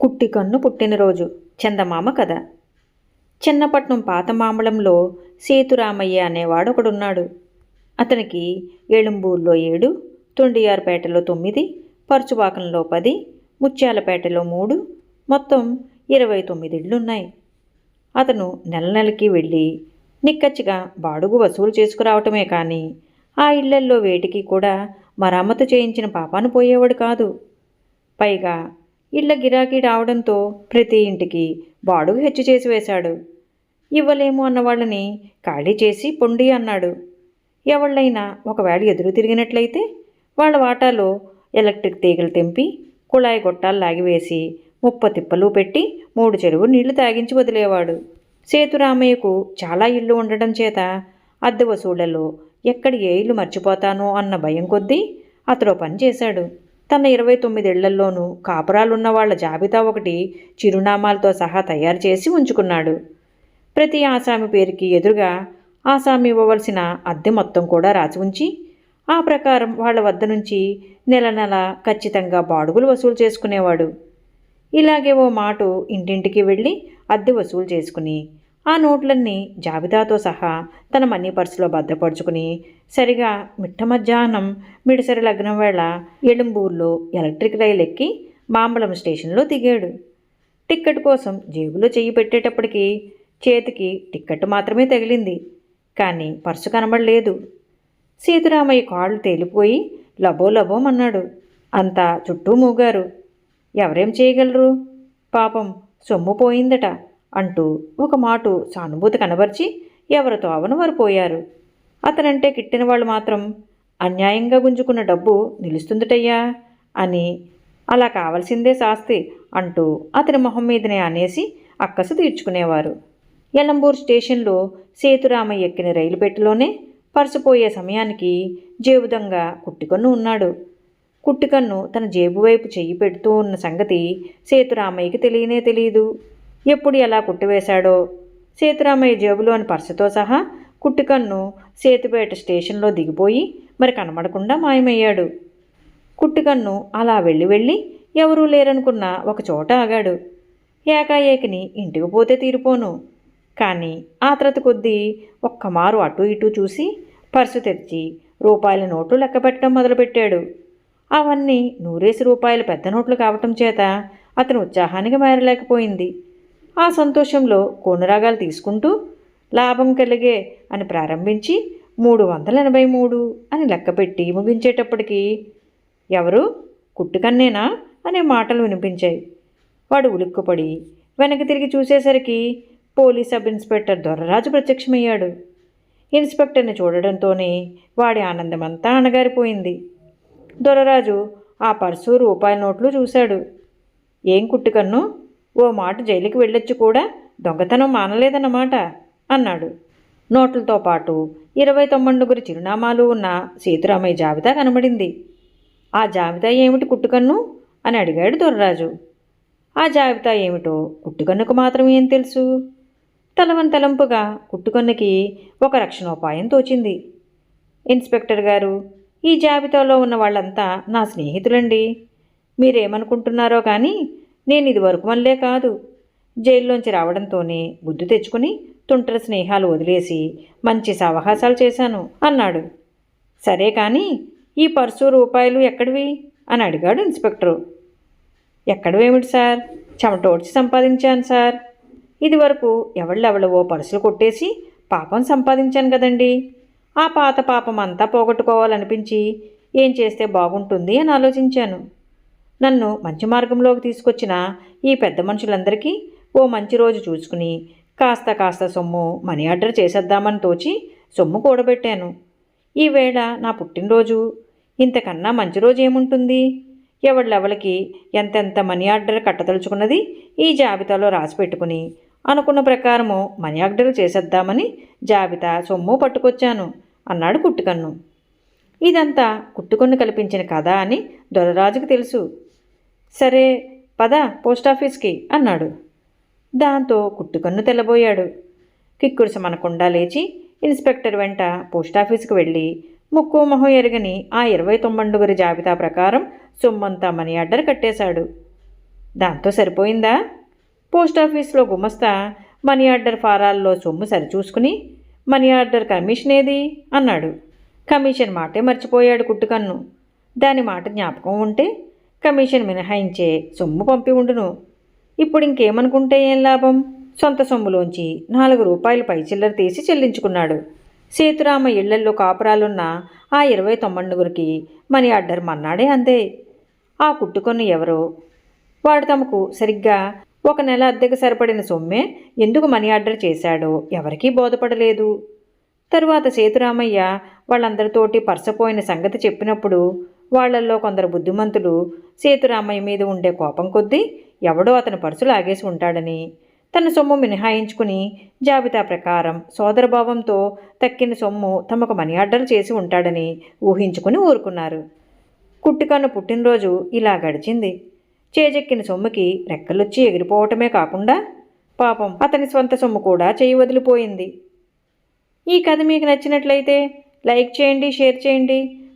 కుట్టి కన్ను పుట్టినరోజు. చందమామ కథ. చిన్నపట్నం పాత మామలంలో సేతురామయ్య అనేవాడు ఒకడున్నాడు అతనికి ఏళంబూరులో ఏడు తొండియారుపేటలో తొమ్మిది పరుచువాకంలో పది ముత్యాలపేటలో మూడు మొత్తం ఇరవై తొమ్మిది ఇళ్ళున్నాయి అతను నెల నెలకి వెళ్ళి నిక్కచ్చిగా బాడుగు వసూలు చేసుకురావటమే కానీ ఆ ఇళ్ళల్లో వేటికి కూడా మరమ్మతు చేయించిన పాపాను పోయేవాడు కాదు. పైగా ఇళ్ళ గిరాకీ రావడంతో ప్రతి ఇంటికి బాడుగు హెచ్చు చేసి వేశాడు. ఇవ్వలేము అన్న వాళ్ళని ఖాళీ చేసి పొండి అన్నాడు. ఎవళ్ళైనా ఒకవేళ ఎదురు తిరిగినట్లయితే వాళ్ళ వాటాలో ఎలక్ట్రిక్ తీగలు తెంపి కుళాయి గొట్టాలు లాగివేసి ముప్ప తిప్పలు పెట్టి మూడు చెరువు నీళ్ళు తాగించి వదిలేవాడు. సేతురామయ్యకు చాలా ఇళ్ళు ఉండడం చేత అద్దె వసూళ్ళలో ఎక్కడ ఏ ఇల్లు మర్చిపోతానో అన్న భయం కొద్దీ అతడు పని చేశాడు. తన ఇరవై తొమ్మిదేళ్ళలోనూ కాపురాలున్న వాళ్ళ జాబితా ఒకటి చిరునామాలతో సహా తయారు చేసి ఉంచుకున్నాడు. ప్రతి ఆసామి పేరుకి ఎదురుగా ఆసామి ఇవ్వవలసిన అద్దె మొత్తం కూడా రాసి ఉంచి ఆ ప్రకారం వాళ్ళ వద్ద నుంచి నెల నెల ఖచ్చితంగా బాడుగులు వసూలు చేసుకునేవాడు. ఇలాగే ఓ మాటు ఇంటింటికి వెళ్ళి అద్దె వసూలు చేసుకుని ఆ నోట్లన్నీ జాబితాతో సహా తన మనీ పర్సులో భద్రపరుచుకుని సరిగా మిట్ట మధ్యాహ్నం మిడిసరి లగ్నం వేళ ఎలుంబూరులో ఎలక్ట్రిక్ రైలు ఎక్కి మాంబళం స్టేషన్లో దిగాడు. టిక్కెట్ కోసం జేబులో చెయ్యి పెట్టేటప్పటికి చేతికి టిక్కెట్ మాత్రమే తగిలింది. కానీ పర్సు కనబడలేదు. సీతారామయ్య కాళ్ళు తేలిపోయి లబో లబోమన్నాడు అంతా చుట్టూ మూగారు. ఎవరేం చేయగలరు? పాపం సొమ్ము పోయిందట. అంటూ ఒక మాటు సానుభూతి కనబరిచి ఎవరితో అవనవరిపోయారు వారు పోయారు. అతనంటే కిట్టిన వాళ్ళు మాత్రం అన్యాయంగా గుంజుకున్న డబ్బు నిలుస్తుందిటయ్యా అని అలా కావలసిందే శాస్తి అంటూ అతని మొహం మీదనే అనేసి అక్కసు తీర్చుకునేవారు. ఎలంబూర్ స్టేషన్లో సేతురామయ్య ఎక్కిన రైలు పెట్టెలోనే పరుసుపోయే సమయానికి జేబుదంగా కుట్టికన్ను ఉన్నాడు. కుట్టికన్ను తన జేబు వైపు చెయ్యి పెడుతూ ఉన్న సంగతి సేతురామయ్యకి తెలియనే తెలియదు ఎప్పుడు ఎలా కుట్టివేశాడో. సీతారామయ్య జేబులోని పర్సుతో సహా కుట్టికన్ను సేతుపేట స్టేషన్లో దిగిపోయి మరి కనబడకుండా మాయమయ్యాడు. కుట్టికన్ను అలా వెళ్ళి వెళ్ళి ఎవరూ లేరనుకున్న ఒక చోట ఆగాడు. ఏకాఏకిని ఇంటికి పోతే తీరిపోను. కానీ ఆత్రత కొద్దీ ఒక్కమారు అటు ఇటు చూసి పర్సు తెరిచి రూపాయల నోట్లు లెక్క పెట్టడం మొదలుపెట్టాడు. అవన్నీ నూరేసి రూపాయల పెద్ద నోట్లు కావటం చేత అతను ఉత్సాహానికి మారలేకపోయింది. ఆ సంతోషంలో కోనురాగాలు తీసుకుంటూ లాభం కలిగే అని ప్రారంభించి మూడు వందల ఎనభై మూడు అని లెక్కపెట్టి ముగించేటప్పటికి ఎవరు కుట్టుకన్నేనా అనే మాటలు వినిపించాయి. వాడు ఉలిక్కుపడి వెనక్కి తిరిగి చూసేసరికి పోలీస్ సబ్ ఇన్స్పెక్టర్ దొరరాజు ప్రత్యక్షమయ్యాడు. ఇన్స్పెక్టర్ని చూడడంతోనే వాడి ఆనందమంతా అణగారిపోయింది. దొరరాజు ఆ పర్సు రూపాయల నోట్లు చూశాడు. ఏం కుట్టుకన్ను? ఓ మాట జైలుకి వెళ్ళొచ్చు కూడా? దొంగతనం మానలేదన్నమాట అన్నాడు. నోట్లతో పాటు ఇరవై తొమ్మిదిగురి చిరునామాలు ఉన్న సీతారామయ్య జాబితా కనబడింది. ఆ జాబితా ఏమిటి కుట్టుకన్ను? అని అడిగాడు దొరరాజు. ఆ జాబితా ఏమిటో కుట్టుకన్నుకు మాత్రం ఏం తెలుసు? తలవంతలంపుగా కుట్టుకన్నుకి ఒక రక్షణోపాయం తోచింది. ఇన్స్పెక్టర్ గారు ఈ జాబితాలో ఉన్న వాళ్ళంతా నా స్నేహితులండి. మీరేమనుకుంటున్నారో కానీ నేను ఇది వరకు వల్లే కాదు. జైల్లోంచి రావడంతోనే బుద్ధి తెచ్చుకుని తుంటర స్నేహాలు వదిలేసి మంచి సావహాసాలు చేశాను అన్నాడు. సరే కానీ ఈ పర్సు రూపాయలు ఎక్కడివి? అని అడిగాడు ఇన్స్పెక్టరు. ఎక్కడవేమిటి సార్? చెమటోడ్చి సంపాదించాను సార్. ఇది వరకు ఎవళ్ళెవళ్ళవో పర్సులు కొట్టేసి పాపం సంపాదించాను కదండి. ఆ పాత పాపం అంతా పోగొట్టుకోవాలనిపించి ఏం చేస్తే బాగుంటుంది అని ఆలోచించాను. నన్ను మంచి మార్గంలోకి తీసుకొచ్చిన ఈ పెద్ద మనుషులందరికీ ఓ మంచి రోజు చూసుకుని కాస్త కాస్త సొమ్ము మనీ ఆర్డర్ చేసేద్దామని తోచి సొమ్ము కూడబెట్టాను. ఈ నా పుట్టినరోజు. ఇంతకన్నా మంచి రోజు ఏముంటుంది? ఎవళ్ళెవలకి ఎంతెంత మనీ ఆర్డర్ కట్టదలుచుకున్నది ఈ జాబితాలో రాసి పెట్టుకుని అనుకున్న ప్రకారము మనీ ఆర్డర్ చేసేద్దామని జాబితా సొమ్ము పట్టుకొచ్చాను అన్నాడు కుట్టుకన్ను. ఇదంతా కుట్టుకొన్ను కల్పించిన కథ అని దొరరాజుకు తెలుసు. సరే పద పోస్టాఫీస్కి అన్నాడు. దాంతో కుట్టుకన్ను తెల్లబోయాడు. కిక్కురుస మనకుండా లేచి ఇన్స్పెక్టర్ వెంట పోస్టాఫీస్కి వెళ్ళి ముక్కు మొహం ఎరగని ఆ ఇరవై తొమ్మిడుగురి జాబితా ప్రకారం సొమ్మంతా మనీ ఆర్డర్ కట్టేశాడు. దాంతో సరిపోయిందా? పోస్ట్ ఆఫీస్లో గుమస్తా మనీ ఆర్డర్ ఫారాల్లో సొమ్ము సరిచూసుకుని మనీ ఆర్డర్ కమిషన్ ఏది? అన్నాడు. కమిషన్ మాటే మర్చిపోయాడు కుట్టుకన్ను. దాని మాట జ్ఞాపకం ఉంటే కమిషన్ మినహాయించే సొమ్ము పంపి ఉండును. ఇప్పుడు ఇంకేమనుకుంటే ఏం లాభం? సొంత సొమ్ములోంచి నాలుగు రూపాయలు పై చిల్లర తీసి చెల్లించుకున్నాడు. సేతురామ ఇళ్ళల్లో కాపురాలున్న ఆ ఇరవై తొమ్మిదిగురికి మనీ ఆర్డర్ మన్నాడే అందే ఆ కుట్టుకొని ఎవరో? వాడు తమకు సరిగ్గా ఒక నెల అద్దెకు సరిపడిన సొమ్మే ఎందుకు మనీ ఆర్డర్ చేశాడో ఎవరికీ బోధపడలేదు. తరువాత సేతురామయ్య వాళ్ళందరితోటి పర్సపోయిన సంగతి చెప్పినప్పుడు వాళ్ళల్లో కొందరు బుద్ధిమంతులు సేతురామయ్య మీద ఉండే కోపం కొద్దీ ఎవడో అతని పర్సు లాగేసి ఉంటాడని. తన సొమ్ము మినహాయించుకుని జాబితా ప్రకారం సోదరభావంతో తక్కిన సొమ్ము తమకు మనీ ఆర్డర్ చేసి ఉంటాడని ఊహించుకుని ఊరుకున్నారు. కుట్టికన్ను పుట్టినరోజు ఇలా గడిచింది. చేజెక్కిన సొమ్ముకి రెక్కలొచ్చి ఎగిరిపోవటమే కాకుండా పాపం అతని స్వంత సొమ్ము కూడా చేయి వదిలిపోయింది. ఈ కథ మీకు నచ్చినట్లయితే లైక్ చేయండి షేర్ చేయండి.